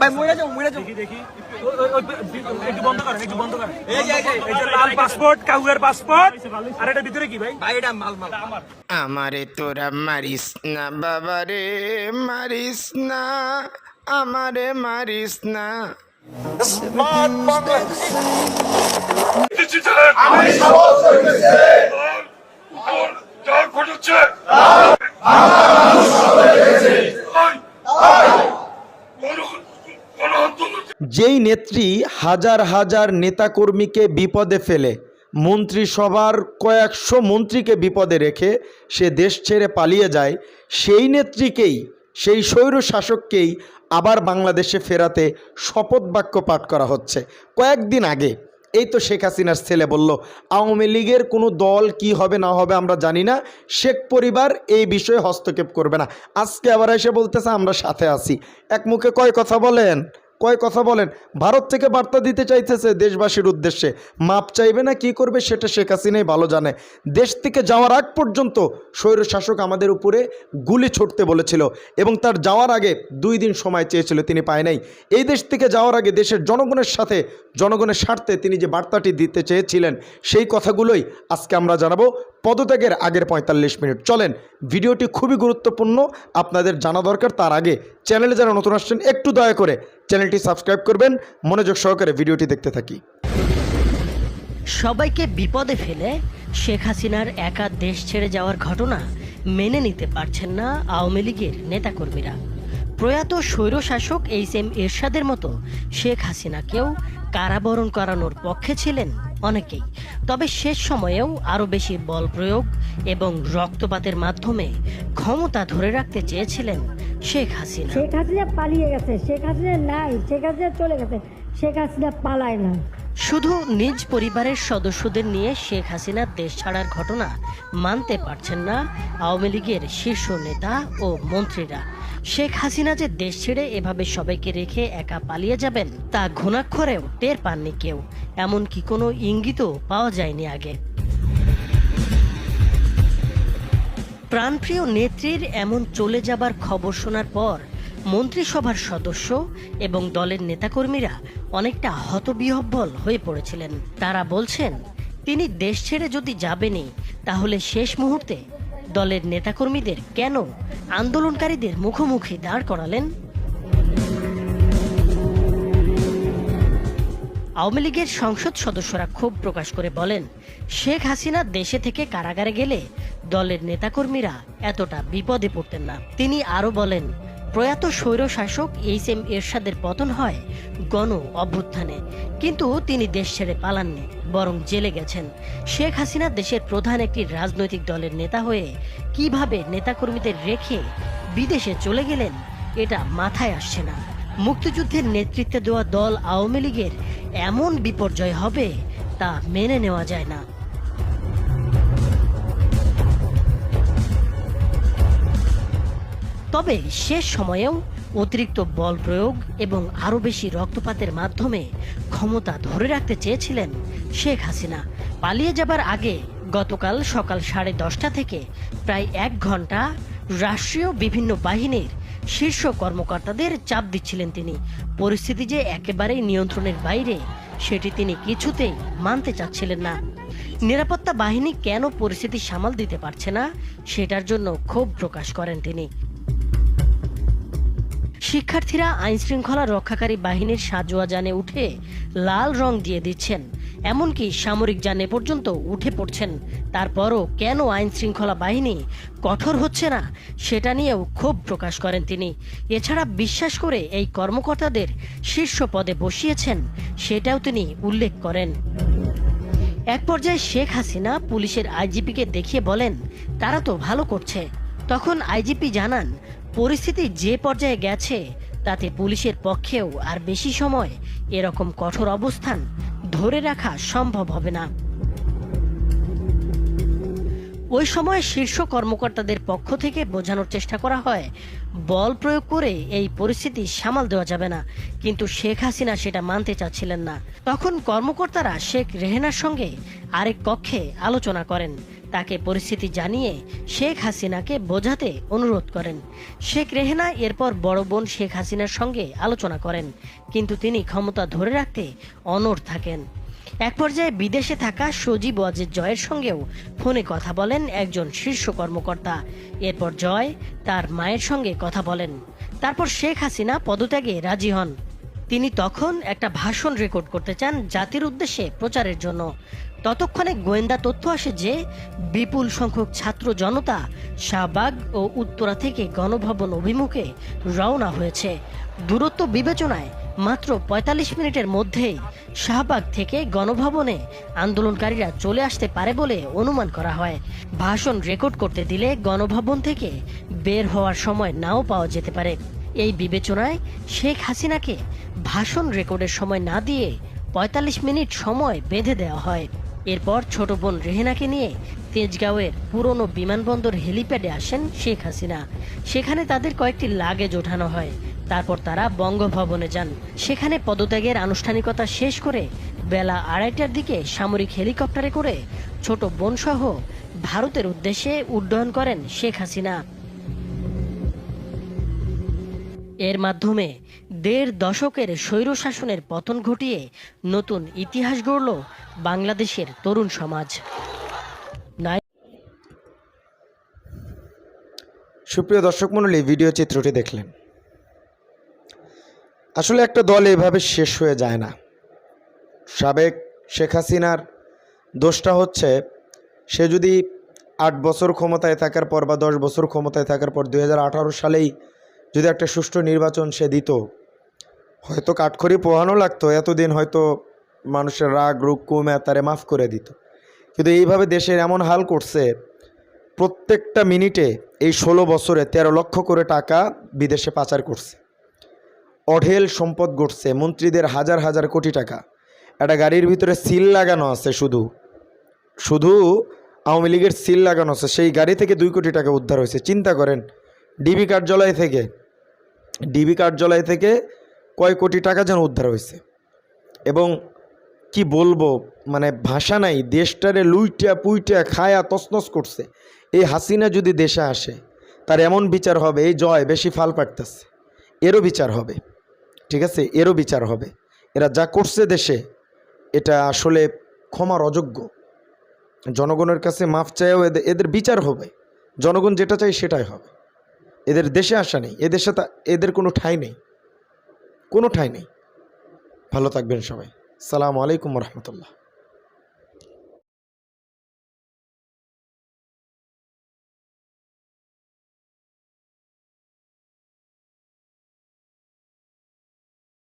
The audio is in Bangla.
ভাই মরে যাও মরে যাও। একটু বন্ধ করেন একটু বন্ধ করেন। এই যে লাল পাসপোর্ট কাউয়ের পাসপোর্ট। আর এটার ভিতরে কি ভাই? ভাই এটা মাল মাল। আমারে। তোরা মারিস না বাবারে মারিস না আমারে মারিস না। যেই নেত্রী হাজার হাজার নেতাকর্মীকে বিপদে ফেলে, মন্ত্রিসভার কয়েকশো মন্ত্রীকে বিপদে রেখে সে দেশ ছেড়ে পালিয়ে যায়, সেই নেত্রীকেই, সেই স্বৈর শাসককেই আবার বাংলাদেশে ফেরাতে শপথ বাক্য পাঠ করা হচ্ছে। কয়েকদিন আগে, এই তো শেখ হাসিনার ছেলে বলল, আওয়ামী লীগের কোনো দল কি হবে না হবে আমরা জানি না, শেখ পরিবার এই বিষয়ে হস্তক্ষেপ করবে না। আজকে আবার এসে বলতেছে, আমরা সাথে আছি। এক মুখে কয় কথা বলেন? কয় কথা বলেন? ভারত থেকে বার্তা দিতে চাইতেছে দেশবাসীর উদ্দেশ্যে। মাপ চাইবে না, কি করবে সেটা শেখ হাসিনাই ভালো জানে। দেশ থেকে যাওয়ার আগ পর্যন্ত স্বৈরশাসক আমাদের উপরে গুলি ছুটতে বলেছিল এবং তার যাওয়ার আগে দুই দিন সময় চেয়েছিল, তিনি পায় নাই। এই দেশ থেকে যাওয়ার আগে দেশের জনগণের সাথে, জনগণের স্বার্থে তিনি যে বার্তাটি দিতে চেয়েছিলেন, সেই কথাগুলোই আজকে আমরা জানাব। পদত্যাগের আগের পঁয়তাল্লিশ মিনিট। চলেন, ভিডিওটি খুবই গুরুত্বপূর্ণ, আপনাদের জানা দরকার, তার আগে চ্যানেলে যারা নতুন আসছেন, একটু দয়া করে চ্যানেলটি সাবস্ক্রাইব করবেন, মনোযোগ সহকারে ভিডিওটি দেখতে থাকি। সবাইকে বিপদে ফেলে শেখ হাসিনার একা দেশ ছেড়ে যাওয়ার ঘটনা মেনে নিতে পারছেন না আওয়ামী লীগের নেতাকর্মীরা। প্রয়াত স্বৈরশাসক এইচ এম এরশাদের মতো শেখ হাসিনাকেও কারাবরণ করানোর পক্ষে ছিলেন অনেকেই। তবে শেষ সময়েও আরও বেশি বল প্রয়োগ এবং রক্তপাতের মাধ্যমে ক্ষমতা ধরে রাখতে চেয়েছিলেন শেখ হাসিনা। শেখ হাসিনা পালিয়ে গেছে, শেখ হাসিনা নাই, শেখ হাসিনা চলে গেছে, শেখ হাসিনা পালায় না। শুধু নিজ পরিবারের সদস্যদের নিয়ে শেখ হাসিনা দেশ ছাড়ার ঘটনা মানতে পারছেন না আওয়ামী লীগের শীর্ষ নেতা ও মন্ত্রীরা। শেখ হাসিনা যে দেশ ছেড়ে এভাবে সবাইকে রেখে একা পালিয়ে যাবেন, তা ঘুণাক্ষরেও টের পাননি কেউ। এমনকি কোনো ইঙ্গিতও পাওয়া যায়নি আগে। প্রাণপ্রিয় নেত্রীর এমন চলে যাবার খবর শোনার পর মন্ত্রিসভার সদস্য এবং দলের নেতাকর্মীরা অনেকটা হতবিহব্বল হয়ে পড়েছিলেন। তারা বলছেন, তিনি দেশ ছেড়ে যদি যাবেনই, তাহলে শেষ মুহূর্তে দলের নেতাকর্মীদের কেন আন্দোলনকারীদের মুখোমুখি দাঁড় করালেন? আওয়ামী লীগের সংসদ সদস্যরা ক্ষোভ প্রকাশ করে বলেন, শেখ হাসিনা দেশে থেকে কারাগারে গেলে দলের নেতাকর্মীরা এতটা বিপদে পড়তেন না। তিনি আরও বলেন প্রয়াত স্বৈর শাসক এইচ এম এরশাদের পতন হয় গণ অভ্যুত্থানে। কিন্তু তিনি দেশ ছেড়ে পালাননি, বরং জেলে গেছেন। শেখ হাসিনা দেশের প্রধান একটি রাজনৈতিক দলের নেতা হয়ে কীভাবে নেতাকর্মীদের রেখে বিদেশে চলে গেলেন, এটা মাথায় আসছে না। মুক্তিযুদ্ধের নেতৃত্বে দেওয়া দল আওয়ামী লীগের এমন বিপর্যয় হবে তা মেনে নেওয়া যায় না। তবে শেষ সময়েও অতিরিক্ত বল প্রয়োগ এবং আরও বেশি রক্তপাতের মাধ্যমে ক্ষমতা ধরে রাখতে চেয়েছিলেন শেখ হাসিনা। পালিয়ে যাবার আগে গতকাল সকাল সাড়ে দশটা থেকে প্রায় এক ঘণ্টা রাষ্ট্রীয় বিভিন্ন বাহিনীর শীর্ষ কর্মকর্তাদের চাপ দিচ্ছিলেন তিনি। পরিস্থিতি যে একেবারেই নিয়ন্ত্রণের বাইরে, সেটি তিনি কিছুতেই মানতে চাচ্ছিলেন না। নিরাপত্তা বাহিনী কেন পরিস্থিতি সামাল দিতে পারছে না, সেটার জন্য ক্ষোভ প্রকাশ করেন তিনি। শিক্ষার্থীরা আইনশৃঙ্খলা রক্ষাকারী বাহিনীর সাজোয়া যানে উঠে লাল রং দিয়ে দিচ্ছেন। এমনকি সামরিক যানে পর্যন্ত উঠে পড়ছেন। তারপরও কেন আইন শৃঙ্খলা বাহিনী কঠোর হচ্ছে না, সেটা নিয়েও ক্ষোভ প্রকাশ করেন তিনি। এছাড়া বিশ্বাস করে এই কর্মকর্তাদের শীর্ষ পদে বসিয়েছেন, সেটাও তিনি উল্লেখ করেন। এক পর্যায়ে শেখ হাসিনা পুলিশের আইজিপিকে দেখিয়ে বলেন, তারা তো ভালো করছে। তখন আইজিপি জানান পরিস্থিতি যে পর্যায়ে গেছে, তাতে পুলিশের পক্ষেও আর বেশি সময় এরকম কঠোর অবস্থান ধরে রাখা সম্ভব হবে না। ওই সময় শীর্ষ কর্মকর্তাদের পক্ষ থেকে বোঝানোর চেষ্টা করা হয়, বল প্রয়োগ করে এই পরিস্থিতি সামাল দেওয়া যাবে না। কিন্তু শেখ হাসিনা সেটা মানতে চাচ্ছিলেন না। তখন কর্মকর্তারা শেখ রেহেনার সঙ্গে আরেক কক্ষে আলোচনা করেন। তাকে পরিস্থিতি জানিয়ে শেখ হাসিনাকে বোঝাতে অনুরোধ করেন। শেখ রেহেনা এরপর বড় বোন শেখ হাসিনার সঙ্গে আলোচনা করেন, কিন্তু তিনি ক্ষমতা ধরে রাখতে অনড় থাকেন। এক পর্যায়ে বিদেশে থাকা সজীব ওয়াজেদ জয়ের সঙ্গেও ফোনে কথা বলেন একজন শীর্ষ কর্মকর্তা। এরপর জয় তার মায়ের সঙ্গে কথা বলেন। তারপর শেখ হাসিনা পদত্যাগে রাজি হন। তিনি তখন একটা ভাষণ রেকর্ড করতে চান জাতির উদ্দেশ্যে প্রচারের জন্য। ততক্ষণে গোয়েন্দা তথ্য আসে যে, বিপুল সংখ্যক ছাত্র জনতা শাহবাগ ও উত্তরা থেকে গণভবন অভিমুখে রওনা হয়েছে। দূরত্ব বিবেচনায় মাত্র ৪৫ মিনিটের মধ্যেই শাহবাগ থেকে গণভবনে আন্দোলনকারীরা চলে আসতে পারে বলে অনুমান করা হয়। ভাষণ রেকর্ড করতে দিলে গণভবন থেকে বের হওয়ার সময় নাও পাওয়া যেতে পারে। এই বিবেচনায় শেখ হাসিনাকে ভাষণ রেকর্ডের সময় না দিয়ে ৪৫ মিনিট সময় বেঁধে দেওয়া হয়। এরপর ছোট বোন রেহেনাকে নিয়ে তেজগাঁওয়ের পুরনো বিমানবন্দর হেলিপ্যাডে আসেন শেখ হাসিনা। সেখানে তাদের কয়েকটি লাগেজ ওঠানো হয়। তারপর তারা বঙ্গভবনে যান। সেখানে পদত্যাগের আনুষ্ঠানিকতা শেষ করে বেলা আড়াইটার দিকে সামরিক হেলিকপ্টারে করে ছোট বোনসহ ভারতের উদ্দেশ্যে উড্ডয়ন করেন শেখ হাসিনা। এর মাধ্যমে দেড় দশকের স্বৈরশাসনের পতন ঘটিয়ে নতুন ইতিহাস গড়ল বাংলাদেশের তরুণ সমাজ। সুপ্রিয় দর্শক মণ্ডলী ভিডিও চিত্রটি দেখলেন। আসলে একটা দল এভাবে শেষ হয়ে যায় না। সাবেক শেখ হাসিনার দোষটা হচ্ছে, সে যদি আট বছর ক্ষমতায় থাকার পর বা দশ বছর ক্ষমতায় থাকার পর দুই হাজার আঠারো সালেই যদি একটা সুষ্ঠু নির্বাচন সে দিত, হয়তো কাঠখড়ি পোহানো লাগতো, এতদিন হয়তো মানুষের রাগ রুগ কমে তারে মাফ করে দিত। কিন্তু এইভাবে দেশের এমন হাল করছে, প্রত্যেকটা মিনিটে এই ষোলো বছরে তেরো লক্ষ করে টাকা বিদেশে পাচার করছে। অঢেল সম্পদ গড়ছে, মন্ত্রীদের হাজার হাজার কোটি টাকা। একটা গাড়ির ভিতরে সিল লাগানো আছে শুধু। শুধু আওয়ামী লীগের সিল লাগানো আছে, সেই গাড়ি থেকে দুই কোটি টাকা উদ্ধার হয়েছে। চিন্তা করেন, ডিবি কার্যালয় থেকে ডিবি কার্যালয় থেকে কয় কোটি টাকা যেন উদ্ধার হয়েছে। এবং কি বলব মানে ভাষা নাই, দেশটারে লুইটা পুইটা খায়া তসনস করছে। এই হাসিনা যদি দেশে আসে, তার এমন বিচার হবে, এই জয় বেশি ফাল পাটতেছে এরও বিচার হবে, ঠিক আছে? এরও বিচার হবে। এরা যা করছে দেশে, এটা আসলে ক্ষমার অযোগ্য। জনগণের কাছে মাফ চাইও, এদের এদের বিচার হবে। জনগণ যেটা চাই সেটাই হবে। এদের দেশে আসা নেই, এদের সাথে এদের কোনো ঠাঁই নেই, কোনো ঠাঁই নেই। ভালো থাকবেন সবাই। সালামু আলাইকুম রহমতুল্লাহ।